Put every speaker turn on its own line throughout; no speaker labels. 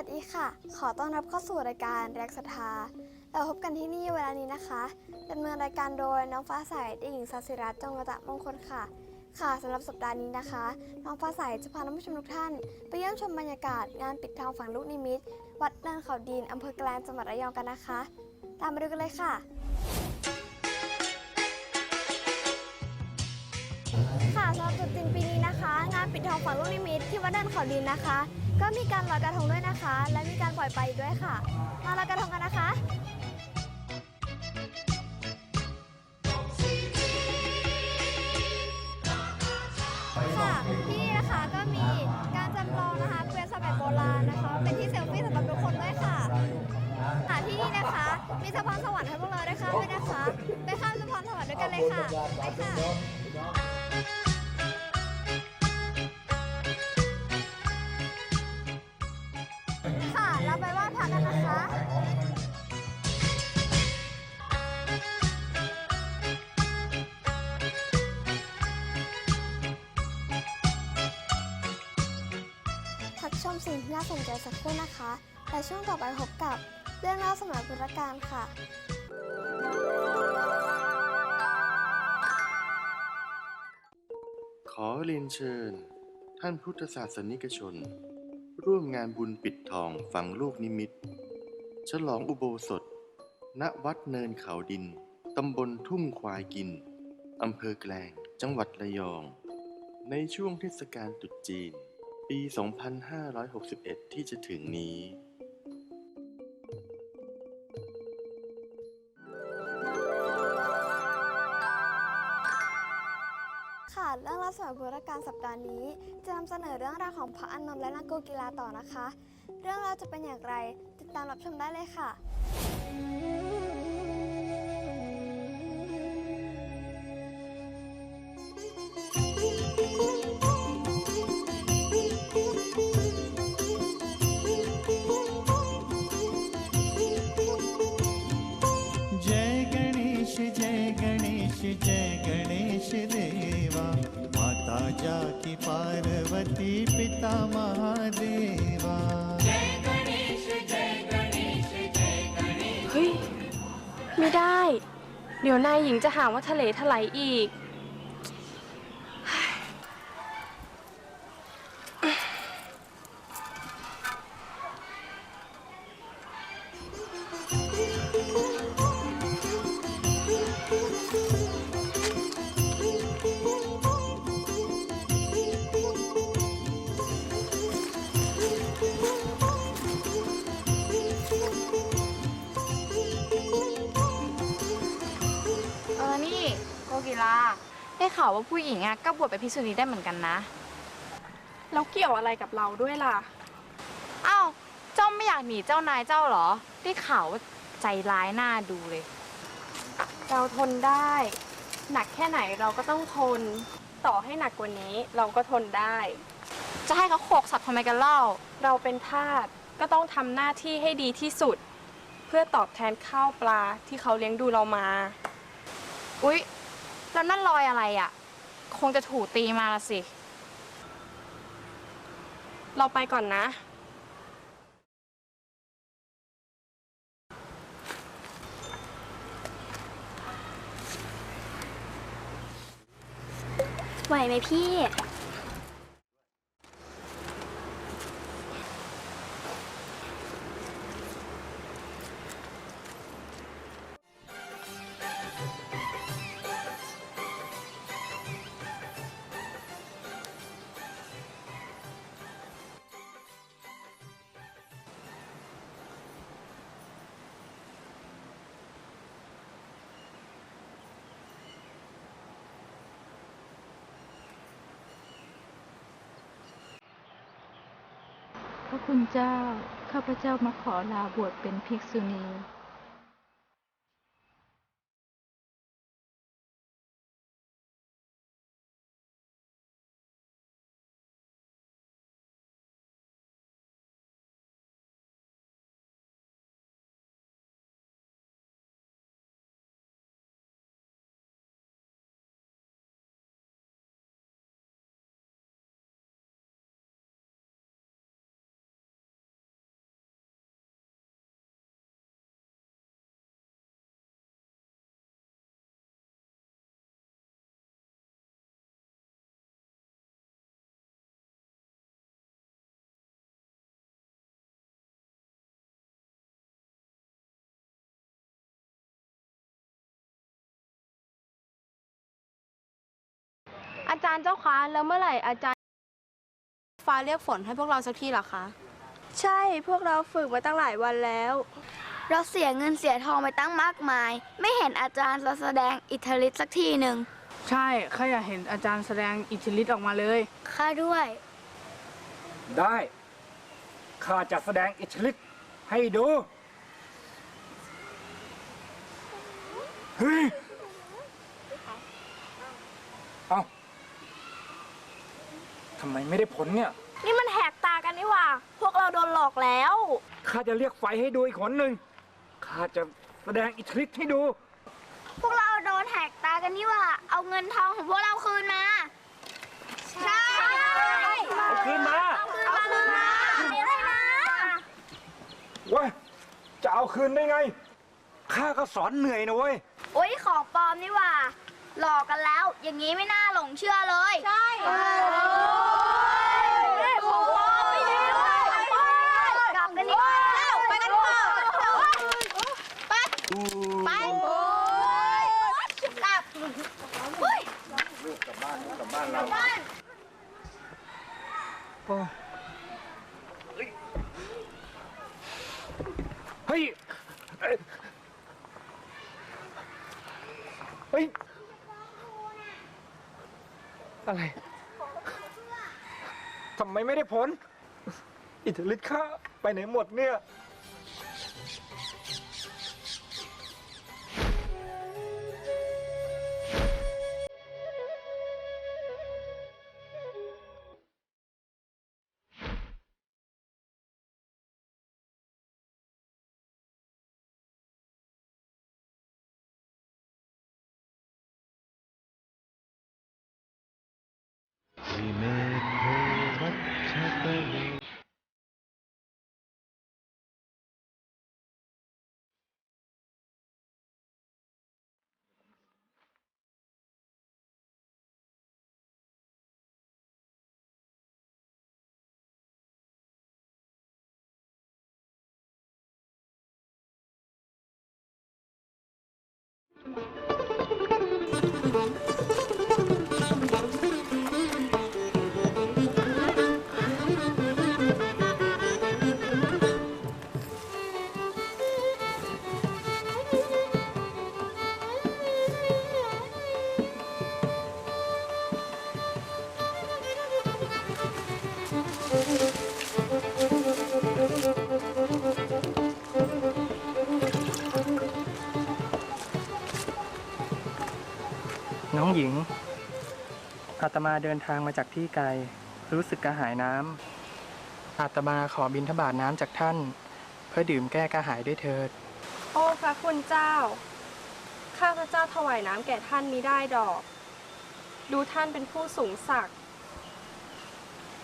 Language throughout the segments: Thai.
สวัสดีค่ะ ขอต้อนรับเข้าสู่รายการแรกศรัทธา เราพบกันที่นี่เวลานี้นะคะดำเนินรายการโดยน้องฟ้าใสเด็กหญิงสัสิรัตน์จงกระตะมงคลค่ะ ค่ะสำหรับสัปดาห์นี้นะคะ น้องฟ้าใสจะพาท่านผู้ชมทุกท่าน ไปเยี่ยมชมบรรยากาศงานปิดทองฝังลูกนิมิต วัดเนินเขาดินอำเภอแกลงจังหวัดระยองกันนะคะ ตามมาดูกันเลยค่ะค่ะสำหรับตรุษจีนปีนี้นะคะ งานปิดทองฝังลูกนิมิตที่วัดเดินเขาดินนะคะ ก็มีการลอยกระทงด้วยนะคะ และมีการปล่อยไปด้วยค่ะ มาลอยกระทงกันนะคะค่ะที่นี่นะคะก็มีการจำลองนะคะเป็นสมัยโบราณนะคะ เป็นที่เซลฟี่สำหรับทุกคนด้วยค่ะค่ะที่นี่นะคะ มีสะพานสวรรค์ให้พวกเราได้ข้ามด้วยนะคะ ไปข้ามสะพานสวรรค์ด้วยกันเลยค่ะไปค่ะ ชมสิ่งที่น่าสนใจสักครู่นะคะและช่วงต่อไปพบกับเรื่องเล่าสมัยพุทธกาลค่ะ
ขอเรียนเชิญ ท่านพุทธศาสนิกชน ร่วมงานบุญปิดทองฝังลูกนิมิต ฉลองอุโบสถ ณวัดเนินเขาดิน ตำบลทุ่งควายกิน อำเภอแกลง จังหวัดระยอง ในช่วงเทศกาลตรุษจีน ปี 2561 ที่จะถึงนี้
ค่ะเรื่องเล่าสมัยพุทธกาลสัปดาห์นี้ จะนำเสนอเรื่องราวของพระอานนท์และนางโกกีฬาต่อนะคะ เรื่องราวจะเป็นอย่างไร ติดตามรับชมได้เลยค่ะ
วนายหญิงจะหาว่าทะเลทลายอีก
ข่าวว่าผู้หญิงอะก็บวชเป็นภิกษุณีได้เหมือนกันนะ
แล้วเกี่ยวอะไรกับเราด้วยล่ะ
อ้าว เจ้าไม่อยากหนีเจ้านายเจ้าเหรอ ได้ข่าวว่าใจร้ายหน้าดูเลย
เราทนได้ หนักแค่ไหนเราก็ต้องทน ต่อให้หนักกว่านี้เราก็ทนได้
จะให้เขาโขกสับทำไมกันเล่า
เราเป็นทาสก็ต้องทำหน้าที่ให้ดีที่สุด เพื่อตอบแทนข้าวปลาที่เขาเลี้ยงดูเรามา
อุ๊ย แล้วนั่นรอยอะไรอะคงจะถูกตีมาละสิ
เราไปก่อนนะ
ไหวไหมพี่
พระคุณเจ้า ข้าพเจ้ามาขอลาบวชเป็นภิกษุณี
อาจารย์เจ้าคะแล้วเมื่อไหร่อาจารย์ ฟ้าเรียกฝนให้พวกเราสักทีเหรอคะ
ใช่พวกเราฝึกมาตั้งหลายวันแล้ว เราเสียเงินเสียทองไปตั้งมากมาย ไม่เห็นอาจารย์เราแสดงอิทธิฤทธิ์สักทีหนึ่ง
ใช่ข้าอยากเห็นอาจารย์แสดงอิทธิฤทธิ์ออกมาเลย
ข้าด้วย
ได้ข้าจะแสดงอิทธิฤทธิ์ให้ดูเฮ้ย เอา ทำไมไม่ได้ผลเนี่ย
นี่มันแหกตากันนี่หว่า พวกเราโดนหลอกแล้ว
ข้าจะเรียกไฟให้ดูอีกคนหนึ่งข้าจะแสดงอิทธิฤทธิ์ให้ดู
พวกเราโดนแหกตากันนี่หว่า เอาเงินทองของพวกเราคืนมา ใช่
เอาคืนมา
เอาคืนมาเลยนะเลยนะ
เว้ย จะเอาคืนได้ไง ข้าก็สอนเหนื่อยนะเว้ย
โอ้ยของปลอมนี่หว่า หลอกกันแล้ว อย่างนี้ไม่น่าหลงเชื่อเลย ใช่ของปลอมไม่ดีเลยกลับกันดีกว่าไปกันเถอะไป ไปโอ้ยกลับเฮ้ย
กลับบ้านกลับบ้านเรา
บ้าน
เฮ้ยเอ้ยเฮ้ย อะไรทำไมไม่ได้ผล อิทธิฤทธิ์ข้าไปไหนหมดเนี่ย
น้ มาเดินทางมาจากที่ไกล รู้สึกกระหายน้ำอาตมาขอบินทบาทน้ำจากท่าน เพื่อดื่มแก้กระหายด้วยเถิด
โอ้พระคุณเจ้า ข้าพระเจ้าถวายน้ำแก่ท่านมิได้ดอก ดูท่านเป็นผู้สูงศักดิ์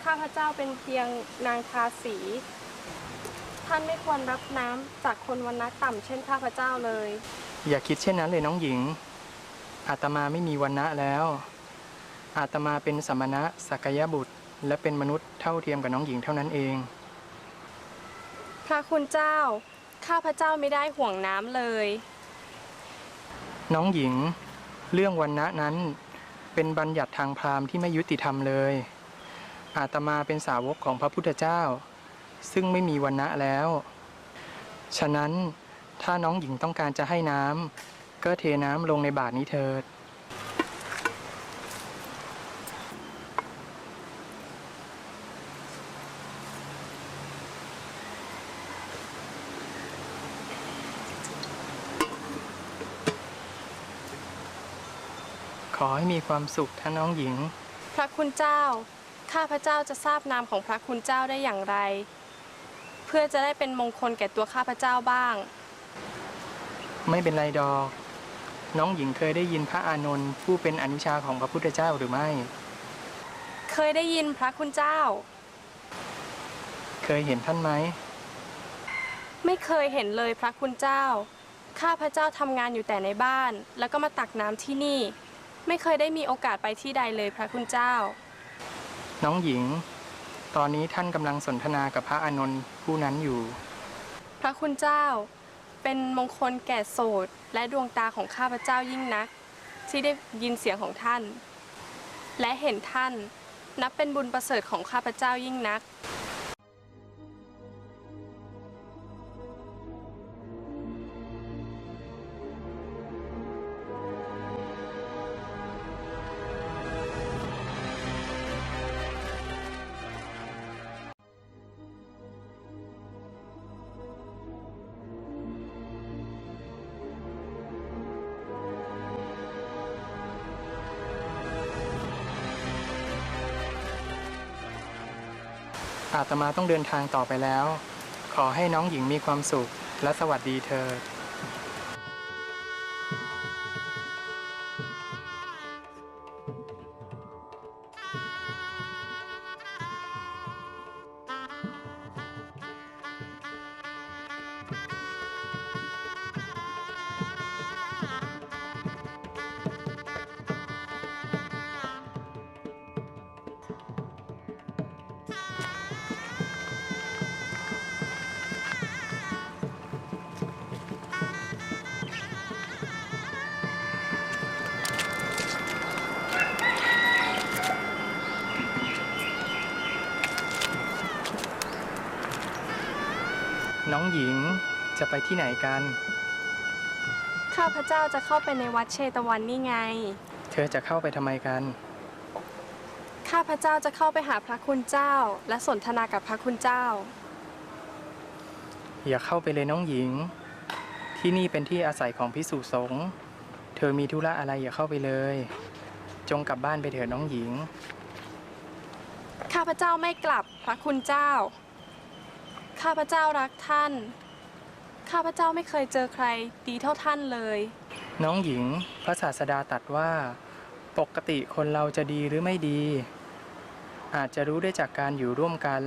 ข้าพระเจ้าเป็นเพียงนางทาสี ท่านไม่ควรรับน้ำจากคนวันนัต่ำเช่นข้าพระเจ้าเลย
อย่าคิดเช่นนั้นเลยน้องหญิงอาตมาไม่มีวันณะแล้ว อาตมาเป็นสมณะสักยบุตร และเป็นมนุษย์เท่าเทียมกับน้องหญิงเท่านั้นเอง
พระคุณเจ้า ข้าพระเจ้าไม่ได้ห่วงน้ำเลย
น้องหญิง เรื่องวันณะนั้นเป็นบัญญัติทางพราหมณ์ที่ไม่ยุติธรรมเลย อาตมาเป็นสาวกของพระพุทธเจ้า ซึ่งไม่มีวันณะแล้ว ฉะนั้นถ้าน้องหญิงต้องการจะให้น้ำก็เทน้ำลงในบาทนี้เถิด ให้มีความสุขท่านน้องหญิง
พระคุณเจ้า ข้าพระเจ้าจะทราบนามของพระคุณเจ้าได้อย่างไร เพื่อจะได้เป็นมงคลแก่ตัวข้าพระเจ้าบ้าง
ไม่เป็นไรดอก น้องหญิงเคยได้ยินพระอานนท์ผู้เป็นอนุชาของพระพุทธเจ้าหรือไม่
เคยได้ยินพระคุณเจ้า
เคยเห็นท่านไหม
ไม่เคยเห็นเลยพระคุณเจ้า ข้าพระเจ้าทำงานอยู่แต่ในบ้าน แล้วก็มาตักน้ำที่นี่ ไม่เคยได้มีโอกาสไปที่ใดเลยพระคุณเจ้า
น้องหญิง ตอนนี้ท่านกำลังสนทนากับพระอานนท์ผู้นั้นอยู่
พระคุณเจ้า เป็นมงคลแก่โสดและดวงตาของข้าพเจ้ายิ่งนัก ที่ได้ยินเสียงของท่าน และเห็นท่าน นับเป็นบุญประเสริฐของข้าพเจ้ายิ่งนัก
อาตมาต้องเดินทางต่อไปแล้ว ขอให้น้องหญิงมีความสุขและสวัสดีเธอ องหญิงจะไปที่ไหนกัน
ข้าพเจ้าจะเข้าไปในวัดเชตวันนี่ไง
เธอจะเข้าไปทำไมกัน
ข้าพเจ้าจะเข้าไปหาพระคุณเจ้า และสนทนากับพระคุณเจ้า
อย่าเข้าไปเลยน้องหญิง ที่นี่เป็นที่อาศัยของพิสุสงฆ์เธอมีธุระอะไรอย่าเข้าไปเลย จงกลับบ้านไปเถิดน้องหญิง
ข้าพเจ้าไม่กลับพระคุณเจ้า ข้าพเจ้ารักท่าน ข้าพเจ้าไม่เคยเจอใครดีเท่าท่านเลย
น้องหญิงพระศาสดาตรัสว่า ปกติคนเราจะดีหรือไม่ดี อาจจะรู้ได้จากการอยู่ร่วมกัน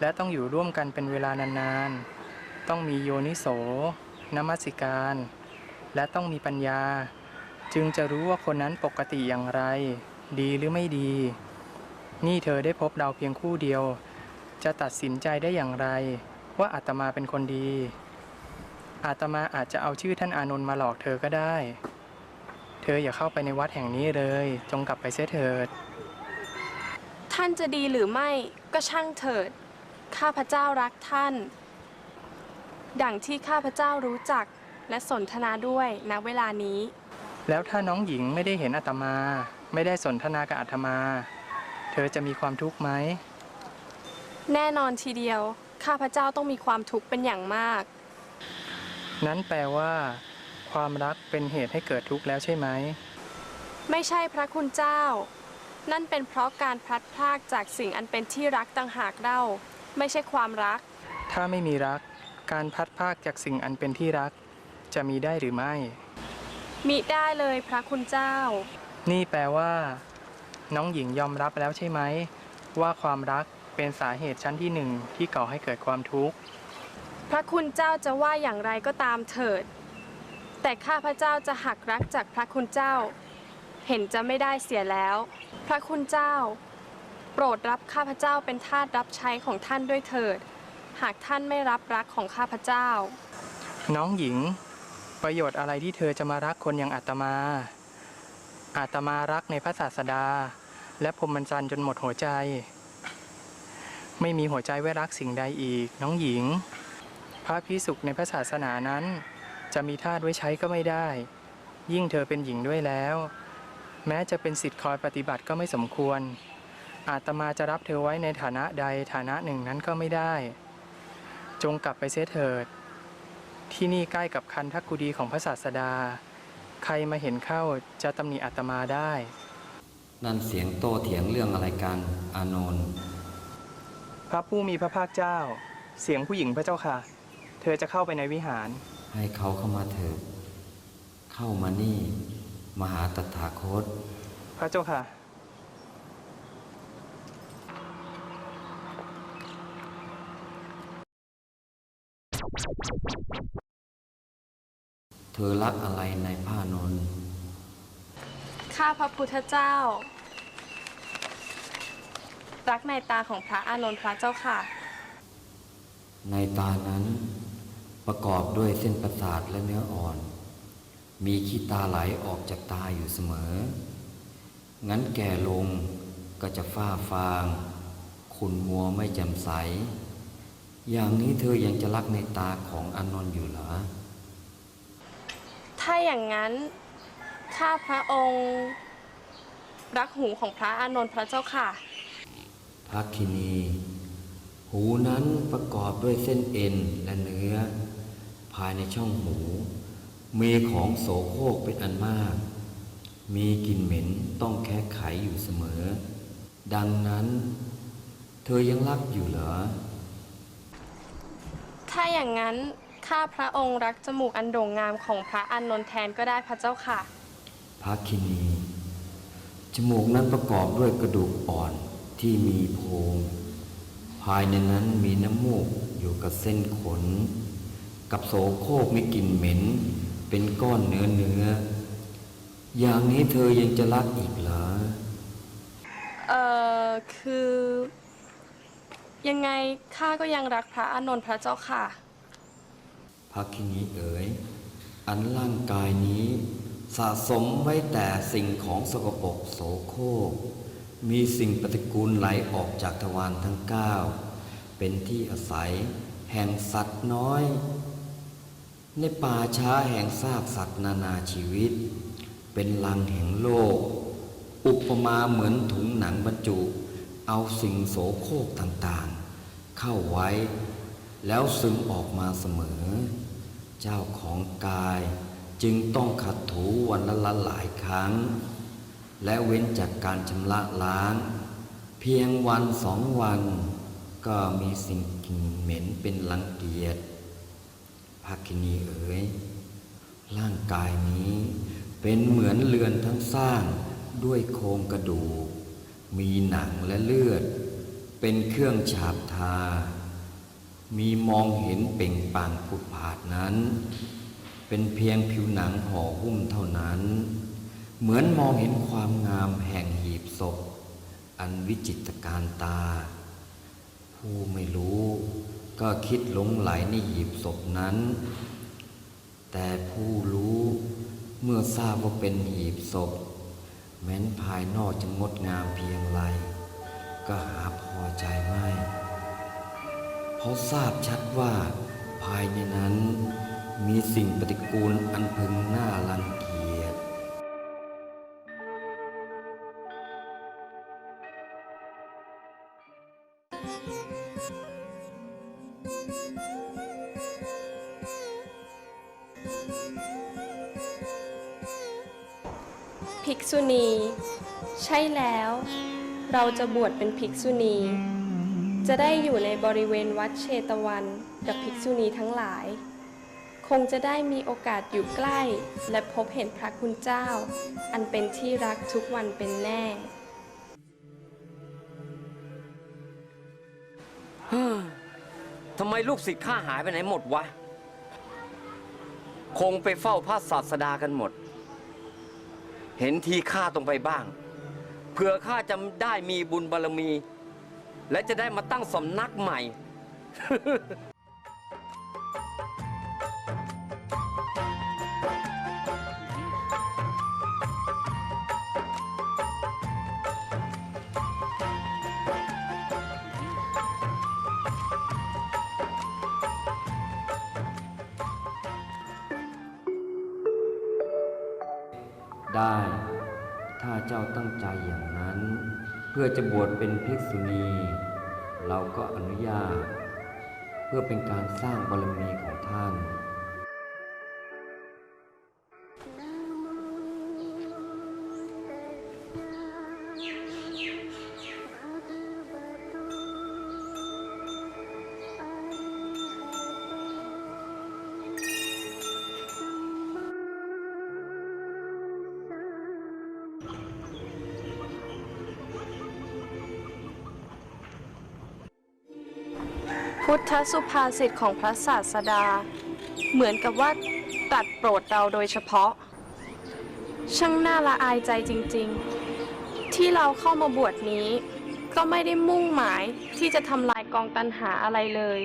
และต้องอยู่ร่วมกันเป็นเวลานานๆ ต้องมีโยนิโสนมัสสิการ และต้องมีปัญญา จึงจะรู้ว่าคนนั้นปกติอย่างไร ดีหรือไม่ดี นี่เธอได้พบเราเพียงคู่เดียว จะตัดสินใจได้อย่างไร ว่าอาตมาเป็นคนดี อาตมาอาจจะเอาชื่อท่านอานนท์มาหลอกเธอก็ได้ เธออย่าเข้าไปในวัดแห่งนี้เลย จงกลับไปเสียเถิด
ท่านจะดีหรือไม่ก็ช่างเถิด ข้าพเจ้ารักท่าน ดังที่ข้าพเจ้ารู้จักและสนทนาด้วยณเวลานี้
แล้วถ้าน้องหญิงไม่ได้เห็นอาตมา ไม่ได้สนทนากับอาตมา เธอจะมีความทุกข์ไหม
แน่นอนทีเดียว ข้าพเจ้าต้องมีความทุกข์เป็นอย่างมาก
นั้นแปลว่า ความรักเป็นเหตุให้เกิดทุกข์แล้วใช่ไหม
ไม่ใช่พระคุณเจ้า นั่นเป็นเพราะการพลัดพรากจากสิ่งอันเป็นที่รักต่างหากเล่า ไม่ใช่ความรัก
ถ้าไม่มีรัก การพัดภาคจากสิ่งอันเป็นที่รัก จะมีได้หรือไม่
มิได้เลยพระคุณเจ้า
นี่แปลว่า น้องหญิงยอมรับแล้วใช่ไหม ว่าความรัก เป็นสาเหตุชั้นที่หนึ่งที่ก่อให้เกิดความทุกข์
พระคุณเจ้าจะว่าอย่างไรก็ตามเถิด แต่ข้าพเจ้าจะหักรักจากพระคุณเจ้า เห็นจะไม่ได้เสียแล้ว พระคุณเจ้า โปรดรับข้าพเจ้าเป็นทาสรับใช้ของท่านด้วยเถิด หากท่านไม่รับรักของข้าพเจ้า
น้องหญิง ประโยชน์อะไรที่เธอจะมารักคนอย่างอาตมา อาตมารักในพระศาสดา และพรหมจรรย์จนหมดหัวใจ ไม่มีหัวใจไว้รักสิ่งใดอีก น้องหญิง พระพิสุกในพระศาสนานั้น จะมีทาสไว้ใช้ก็ไม่ได้ ยิ่งเธอเป็นหญิงด้วยแล้ว แม้จะเป็นสิทธิ์คอยปฏิบัติก็ไม่สมควร อาตมาจะรับเธอไว้ในฐานะใดฐานะหนึ่งนั้นก็ไม่ได้ จงกลับไปเสียเถิด ที่นี่ใกล้กับคันทักกุดีของพระศาสดา ใครมาเห็นเข้าจะตำหนิอาตมาได้
นั่นเสียงโต้เถียงเรื่องอะไรกัน อานนท์
พระผู้มีพระภาคเจ้า เสียงผู้หญิงพระเจ้าค่ะ เธอจะเข้าไปในวิหาร
ให้เขาเข้ามาเถิดเข้ามานี่ มหาตถาคต
พระเจ้าค่ะ
เธอรักอะไรในผ้านนท์
ข้าพระพุทธเจ้า รักในตาของพระอานนท์พระเจ้าค่ะ
ในตานั้นประกอบด้วยเส้นประสาทและเนื้ออ่อน มีขี้ตาไหลออกจากตาอยู่เสมอ งั้นแก่ลงก็จะฟ้าฟางคุณมัวไม่แจ่มใส อย่างนี้เธอยังจะรักในตาของอานนท์อยู่เหรอ
ถ้าอย่างนั้นข้าพระองค์ รักหูของพระอานนท์พระเจ้าค่ะ
พักคินี หูนั้นประกอบด้วยเส้นเอ็นและเนื้อ ภายในช่องหู มีของโสโครกเป็นอันมาก มีกลิ่นเหม็นต้องแค่ไขอยู่เสมอ ดังนั้น เธอยังรักอยู่เหรอ
ถ้าอย่างนั้นข้าพระองค์รักจมูกอันโด่งงามของพระอานนท์แทนก็ได้พระเจ้าค่ะ
พักคินี จมูกนั้นประกอบด้วยกระดูกอ่อน ที่มีโพรงภายในนั้นมีน้ำมูกอยู่กับเส้นขน กับโสโครกมีกลิ่นเหม็น เป็นก้อนเนื้อเนื้อ อย่างนี้เธอยังจะรักอีกเหรอ
เอ่อ คือ ยังไงข้าก็ยังรักพระอานนท์พระเจ้าค่ะ
พักคินีเอ๋ย อันร่างกายนี้ สะสมไว้แต่สิ่งของสกปรกโสโครก มีสิ่งปฏิกูลไหลออกจากทวารทั้งเก้าเป็นที่อาศัย แห่งสัตว์น้อย ในป่าช้าแห่งซากสัตว์นานาชีวิต เป็นลังแห่งโลก อุปมาเหมือนถุงหนังบรรจุ เอาสิ่งโสโครกต่างๆ เข้าไว้ แล้วซึมออกมาเสมอ เจ้าของกายจึงต้องขัดถูวันละละหลายครั้ง และเว้นจากการชำระล้าง เพียงวันสองวัน ก็มีสิ่งกลิ่นเหม็นเป็นรังเกียจภาคินีเอ๋ยร่างกายนี้เป็นเหมือนเรือนทั้งสร้างด้วยโครงกระดูก มีหนังและเลือด เป็นเครื่องฉาบทา มีมองเห็นเป่งปลั่งผุดผาดนั้น เป็นเพียงผิวหนังห่อหุ้มเท่านั้น เหมือนมองเห็นความงามแห่งหีบศพ อันวิจิตรการตา ผู้ไม่รู้ก็คิดหลงไหลในหีบศพนั้น แต่ผู้รู้เมื่อทราบว่าเป็นหีบศพ แม้นภายนอกจะงดงามเพียงไร ก็หาพอใจไม่เพราะทราบชัดว่าภายในนั้นมีสิ่งปฏิกูลอันพึงน่ารังเกียจ
เราจะบวชเป็นภิกษุณี จะได้อยู่ในบริเวณวัดเชตวันกับภิกษุณีทั้งหลาย คงจะได้มีโอกาสอยู่ใกล้ และพบเห็นพระคุณเจ้า อันเป็นที่รักทุกวันเป็นแน่
ทำไมลูกศิษย์ข้าหายไปไหนหมดวะ คงไปเฝ้าพระศาสดากันหมด เห็นทีข้าต้องไปบ้าง เผื่อข้าจะได้มีบุญบารมี และจะได้มาตั้งสำนักใหม่
พื่อจะบวชเป็นภิกษุณี เราก็อนุญาต เพื่อเป็นการสร้างบารมีของ
พุทธสุภาษิตของพระศาสดา เหมือนกับว่าตัดโปรดเราโดยเฉพาะ ช่างน่าละอายใจจริงๆ ที่เราเข้ามาบวชนี้ ก็ไม่ได้มุ่งหมายที่จะทำลายกองตันหาอะไรเลย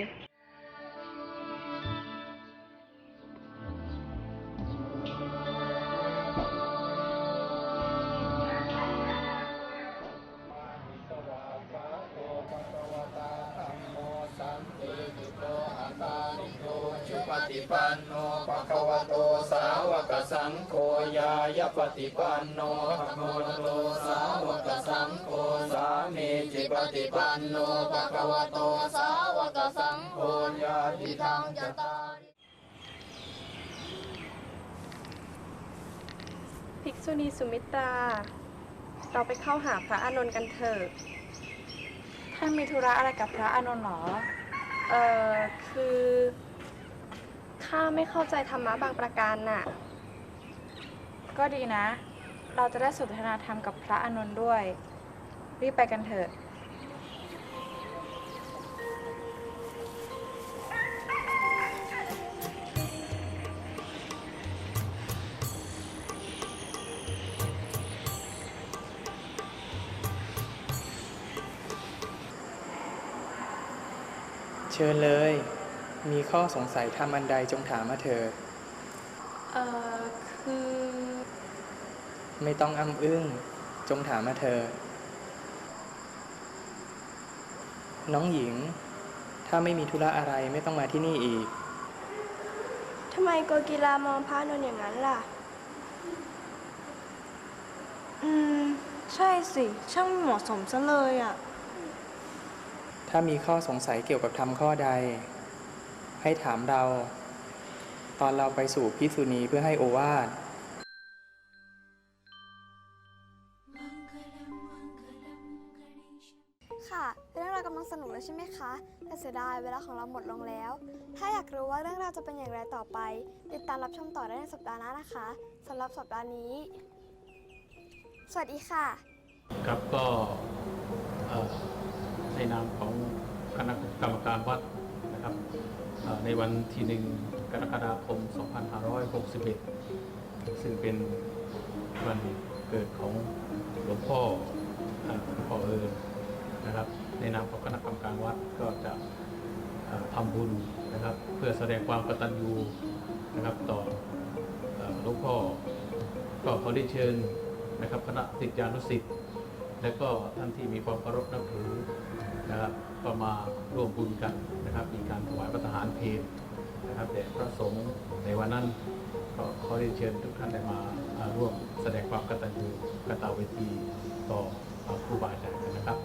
ปันโนภะคะวะโตสาวกสังโฆยายปฏิปันโนภะคะวะโตสาวกสังโฆสามีจิปฏิปันโนภะคะวะโตสาวกสังโฆญาติทังจตาริ
ภิกษุณีสุมิตรา เราไปเข้าหาพระอานนท์กันเถอะ
ท่านมีธุระอะไรกับพระอานนท์หรอ
เอ่อ คือ ข้าไม่เข้าใจธรรมะบางประการน่ะ
ก็ดีนะ เราจะได้สนทนาธรรมกับพระอานนท์ด้วย รีบไปกันเถอะ
เชิญเลย มีข้อสงสัยทำอันใดจงถามมาเถิด
เอ่อคือ
ไม่ต้องอ้ำอึ้ง จงถามมาเถิดน้องหญิง ถ้าไม่มีธุระอะไรไม่ต้องมาที่นี่อีก
ทำไมโกกีฬามองพระอานนท์อย่างนั้นล่ะ
อืม ใช่สิ ช่างไม่เหมาะสมซะเลยอะ
ถ้ามีข้อสงสัยเกี่ยวกับธรรมข้อใด ให้ถามเรา ตอนเราไปสู่พิษุณีเพื่อให้โอวาท
ค่ะ เรื่องราวกำลังสนุกเลยใช่ไหมคะ แต่เสียดายเวลาของเราหมดลงแล้ว ถ้าอยากรู้ว่าเรื่องราวจะเป็นอย่างไรต่อไป ติดตามรับชมต่อได้ในสัปดาห์หน้านะคะสำหรับสัปดาห์นี้ สวัสดีค่ะ
ครับก็เอ่อในนามของคณะกรรมการวัด นะครับในวันที่หนึ่งกรกฎาคม 2561 ซึ่งเป็นวันเกิดของหลวงพ่อเอ่อหลวงพ่อเอิญนะครับ ในนามของคณะกรรมการวัดก็จะทำบุญนะครับ เพื่อแสดงความกตัญญูนะครับต่อเอ่อหลวงพ่อก็ขอได้เชิญนะครับคณะศิษยานุศิษย์และก็ท่านที่มีความเคารพนับถือนะครับก็มาร่วมบุญกัน นะครับมีการถวายพระทหารเพลนะครับแด่พระสงฆ์ในวันนั้นก็ขอได้เชิญทุกท่านได้มาาร่วมแสดงความกตัญญูกตเวทีต่อครูบาอาจารย์กันนะครับ